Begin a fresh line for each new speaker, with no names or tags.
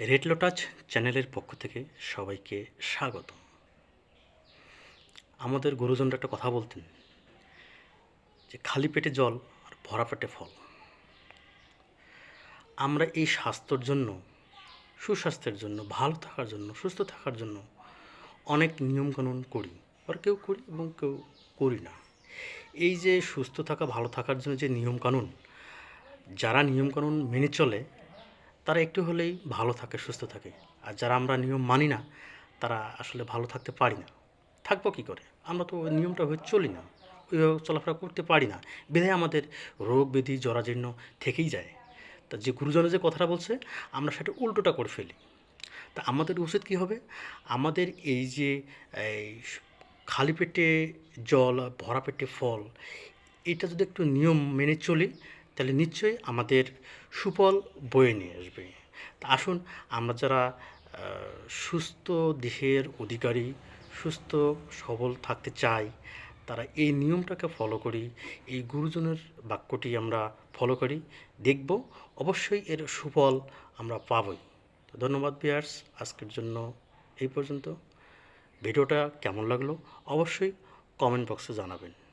Red lotus চ্যানেলের পক্ষ থেকে সবাইকে স্বাগত আমাদের গুরুজনরা একটা কথা বলতেন যে, খালি পেটে জল আর ভরা পেটে ফল। আমরা এই স্বাস্থ্যর জন্য, সুস্বাস্থ্যের জন্য, ভালো থাকার জন্য, সুস্থ থাকার জন্য অনেক নিয়মকানুন করি, আর কেউ করি এবং কেউ করি না। এই যে সুস্থ থাকা, ভালো থাকার জন্য যে নিয়মকানুন, যারা নিয়মকানুন মেনে চলে তারা একটু হলেই ভালো থাকে, সুস্থ থাকে। আর যারা আমরা নিয়ম মানি না, তারা আসলে ভালো থাকতে পারি না। থাকব কী করে? আমরা তো নিয়মটা হয়ে চলি না। ওইভাবে চলাফেরা করতে পারি না। বিধায় আমাদের রোগ ব্যাধি, জরাজীর্ণ থেকেই যায়। তা যে গুরুজনের যে কথাটা বলছে, আমরা সেটা উল্টোটা করে ফেলি। তা আমাদের উচিত কী হবে? আমাদের এই যে খালি পেটে জল, ভরা পেটে ফল, এটা যদি একটু নিয়ম মেনে চলি তাহলে নিশ্চয়ই আমাদের সুফল বয়ে নিয়ে আসবে। তা আসুন, আমরা যারা সুস্থ দেহের অধিকারী, সুস্থ, সবল থাকতে চাই, তারা এই নিয়মটাকে ফলো করি, এই গুরুজনের বাক্যটি আমরা ফলো করি, দেখব, অবশ্যই এর সুফল আমরা পাবই। তো ধন্যবাদ বিয়ার্স আজকের জন্য এই পর্যন্ত। ভিডিওটা কেমন লাগল? অবশ্যই কমেন্ট বক্সে জানাবেন।